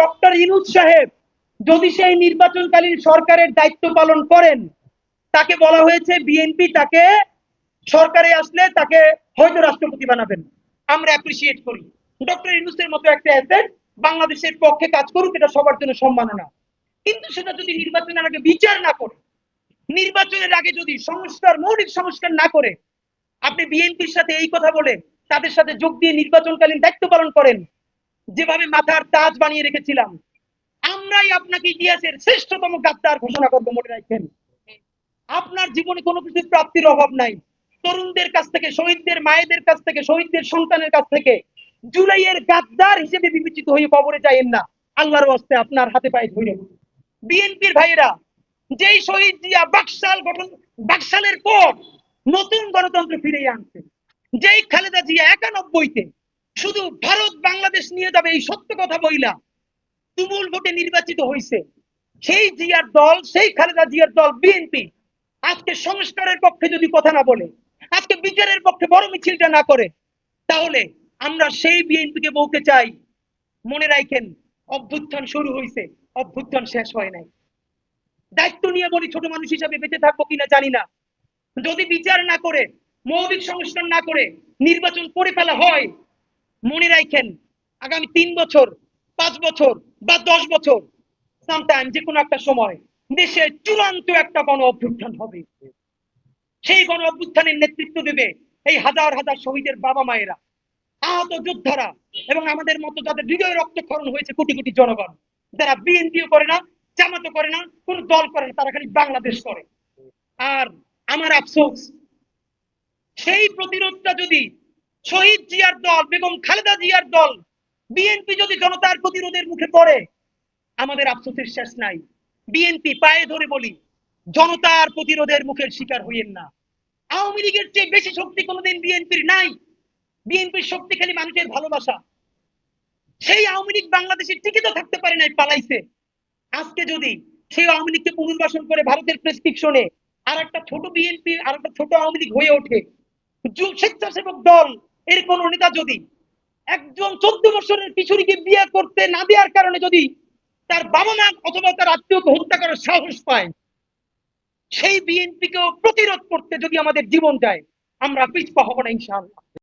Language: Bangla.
ডক্টর ইনুজ সাহেব, যদি সেই নির্বাচনকালীন সরকারের দায়িত্ব পালন করেন, তাকে বলা হয়েছে বিএনপি তাকে সরকারে আসলে তাকে হয়তো রাষ্ট্রপতি বানাবেন। আমরা অ্যাপ্রিসিয়েট করি। ডক্টর ইনুসের মতো একটা অ্যাসেট বাংলাদেশের পক্ষে কাজ করুক, এটা সবার জন্য সম্মাননা। কিন্তু সেটা যদি নির্বাচনের আগে বিচার না করে, নির্বাচনের আগে যদি সংস্কার, মৌলিক সংস্কার না করে, আপনি বিএনপির সাথে এই কথা বলে তাদের সাথে যোগ দিয়ে নির্বাচনকালীন দায়িত্ব পালন করেন যেভাবে মাথার তাজ বানিয়ে রেখেছিলাম, আমরাই আপনাকে ইতিহাসের শ্রেষ্ঠতম গাদ্দার ঘোষণা করব, মনে রাখবেন আপনার জীবনে কোনো কিছু প্রাপ্তির অভাব নাই। তরুণদের কাছ থেকে, শহীদদের, মায়েদের কাছ থেকে, শহীদদের সন্তানের কাছ থেকে জুলাইয়ের গাদ্দার হিসেবে বিবেচিত হয়ে কবরে যাইয়েন না। আল্লাহর হস্তে আপনার হাতে পায়ে ধরে। বিএনপির ভাইয়েরা, যেই শহীদ জিয়া বাকশাল গঠন বাকশালের পর নতুন গণতন্ত্র ফিরিয়ে আনছে। যেই খালেদা জিয়া একানব্বইতে শুধু ভারত বাংলাদেশ নিয়ে যাবে, এই সত্য কথা বইলা। তুমুল ভোটে নির্বাচিত হয়েছে সেই জিয়ার দল, সেই খালেদা জিয়ার দল, বিএনপি। আজকে সংস্কারের পক্ষে যদি কথা না বলে, আজকে বিচারের পক্ষে বড় মিছিলটা না করে, তাহলে আমরা সেই বিএনপিকে বলতে চাই। মনে রাখেন অভ্যুত্থান শুরু হয়েছে অভ্যুত্থান শেষ হয় নাই। দায়িত্ব নিয়ে বলি, ছোট মানুষ হিসাবে বেঁচে থাকব কিনা জানি না। যদি বিচার না করে, মৌলিক সংস্কার না করে, নির্বাচন করে ফেলা হয় মনে রাখেন, আগামী তিন বছর, পাঁচ বছর বা দশ বছর সামটাইম যে কোনো একটা সময় দেশে চূড়ান্ত একটা গণ অভ্যুত্থান হবে। সেই গণ অভ্যুত্থানের নেতৃত্ব দেবে এই হাজার হাজার শহীদের বাবা মায়েরা, আহত যোদ্ধারা এবং আমাদের মতো যাদের হৃদয় রক্তক্ষরণ হয়েছে কোটি কোটি জনগণ, যারা বিএনপিও করে না, জামাতও করে না, কোন দল করে না, তারা খালি বাংলাদেশ করে। আর আমার আফসোস, সেই প্রতিরোধটা যদি শহীদ জিয়ার দল, বেগম খালেদা জিয়ার দল, বিএনপি যদি জনতার প্রতিরোধের মুখে পড়ে, আমাদের আফসোসের শেষ নাই। বিএনপি পায়ে ধরে বলি, জনতার প্রতিরোধের মুখের শিকার হইয়েন না। আওয়ামী লীগের চেয়ে বেশি শক্তি কোনোদিন বিএনপির নাই। বিএনপির শক্তি খালি মানুষের ভালোবাসা। সেই আওয়ামী লীগ বাংলাদেশে টিকে তো থাকতে পারে নাই, পালাইছে। আজকে যদি সেই আওয়ামী লীগকে পুনর্বাসন করে ভারতের প্রেসক্রিপশনে আর একটা ছোট বিএনপি আর একটা ছোট আওয়ামী লীগ হয়ে ওঠে স্বেচ্ছাসেবক দল এর কোন নেতা যদি একজন চোদ্দ বছরের কিশোরীকে বিয়ে করতে না দেওয়ার কারণে যদি তার বাবা মা অথবা তার আত্মীয়কে হত্যা করার সাহস পায়, সেই বিএনপিকেও প্রতিরোধ করতে যদি আমাদের জীবন যায়, আমরা পিছপা হব না ইনশাআল্লাহ।